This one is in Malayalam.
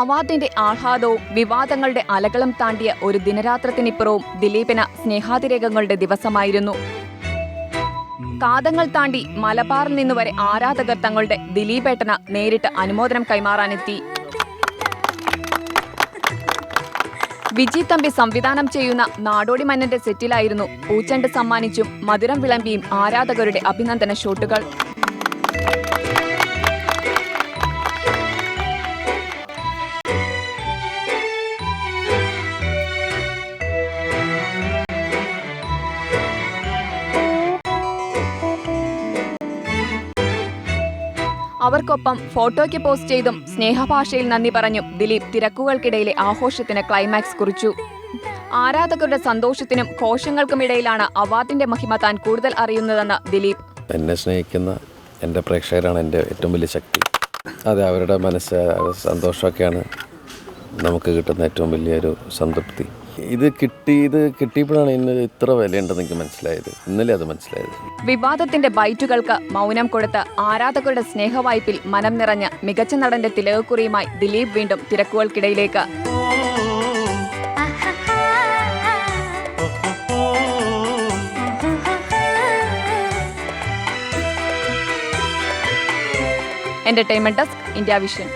അവാർഡിന്റെ ആഹ്ലാദവും വിവാദങ്ങളുടെ അലകളും താണ്ടിയ ഒരു ദിനരാത്രത്തിനിപ്പുറവും ദിലീപിന് സ്നേഹാതിരേകങ്ങളുടെ ദിവസമായിരുന്നു. കാതങ്ങൾ താണ്ടി മലബാറിൽ നിന്ന് വരെ ആരാധകർ തങ്ങളുടെ ദിലീപേട്ടന് നേരിട്ട് അനുമോദനം കൈമാറാനെത്തി. വിജി തമ്പി സംവിധാനം ചെയ്യുന്ന നാടോടി മന്നന്റെ സെറ്റിലായിരുന്നു പൂച്ചണ്ട് സമ്മാനിച്ചും മധുരം വിളമ്പിയും ആരാധകരുടെ അഭിനന്ദന ഷോട്ടുകൾ. അവർക്കൊപ്പം ഫോട്ടോയ്ക്ക് പോസ്റ്റ് ചെയ്തും സ്നേഹഭാഷയിൽ നന്ദി പറഞ്ഞും ദിലീപ് തിരക്കുകൾക്കിടയിലെ ആഘോഷത്തിന് ക്ലൈമാക്സ് കുറിച്ചു. ആരാധകരുടെ സന്തോഷത്തിനും ഘോഷങ്ങൾക്കുമിടയിലാണ് അവാർഡിന്റെ മഹിമ താൻ കൂടുതൽ അറിയുന്നതെന്ന് ദിലീപ്. എന്നെ സ്നേഹിക്കുന്ന എന്റെ പ്രേക്ഷകരാണ് എന്റെ ഏറ്റവും വലിയ ശക്തി. അതെ അവരുടെ മനസ്സ് സന്തോഷമൊക്കെയാണ് നമുക്ക് കിട്ടുന്ന ഏറ്റവും വലിയൊരു സംതൃപ്തി. ഇത് കിട്ടി ഇത് കിട്ടിയപ്പോഴാണ് ഇന്ന് ഇത്ര വിലയുണ്ടെന്ന് എനിക്ക് മനസ്സിലായത്. ഇന്നലെ അത് മനസ്സിലായത്. വിവാദത്തിന്റെ ബൈറ്റുകൾക്ക് മൗനം കൊടുത്ത് ആരാധകരുടെ സ്നേഹവായ്പിൽ മനം നിറഞ്ഞ മികച്ച നടന്റെ തിലകക്കുറിയുമായി ദിലീപ് വീണ്ടും തിരക്കുകൾക്കിടയിലേക്ക്. Entertainment desk India Vision